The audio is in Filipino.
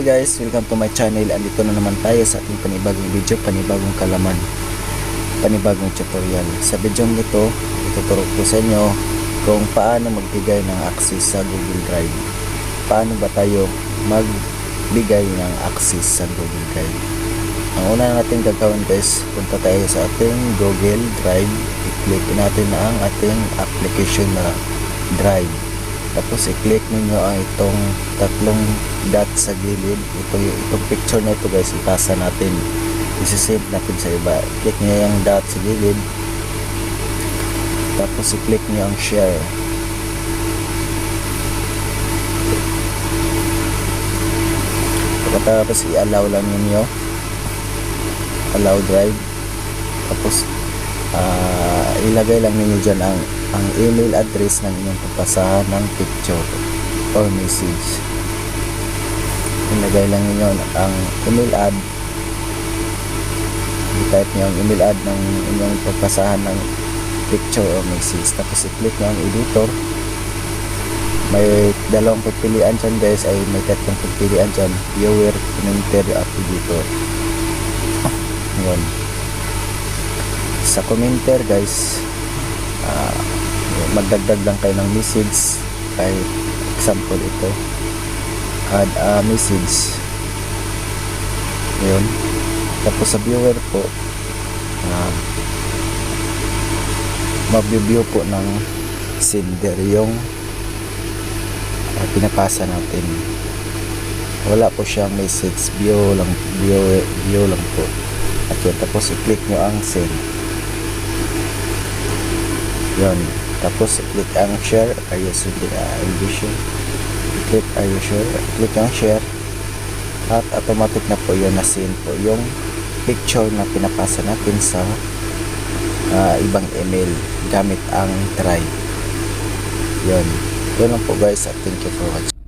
Hi guys, welcome to my channel. Andito na naman tayo sa ating panibagong video, panibagong kalaman, panibagong tutorial. Sa video ito, ituturo ko sa inyo kung paano magbigay ng access sa Google Drive. Paano ba tayo magbigay ng access sa Google Drive? Ang una natin gagawin guys, punta tayo sa ating Google Drive. I-click natin na ang ating application na Drive. Tapos i-click ninyo ang itong tatlong dot sa gilid. Ito yung itong picture na ito guys, ipasa natin. Isi-save natin sa iba. Click niyo yung dot sa gilid. Tapos i-click niyo ang share. Tapos i-allow lang ninyo. Allow drive. Tapos ah, ilagay lang ninyo dyan ang ang email address ng inyong papasahan ng picture or message. Ilagay lang ninyo ang email ad. I-type nyo ang email ad ng inyong papasahan ng picture or message. Tapos i-click nyo ang editor. May dalawang pagpilian dyan guys. Ay may tatlong pagpilian dyan. Viewer, commenter at editor. Yun. Sa commenter guys magdagdag lang kayo ng message. Kahit example ito. Add a message. Yun. Tapos sa viewer po uh, mag-view po ng sender yung ah, pinapasa natin. Wala po siyang message. View lang view, view lang po. At yun tapos i-click nyo ang send. Yun tapos click ang share. Are you sure uh, envision click are you sure? Click ang share. At automatic na po yun na send po yung picture na pinapasa natin sa uh, ibang email gamit ang drive. Yun. Yun lang po guys. At thank you for watching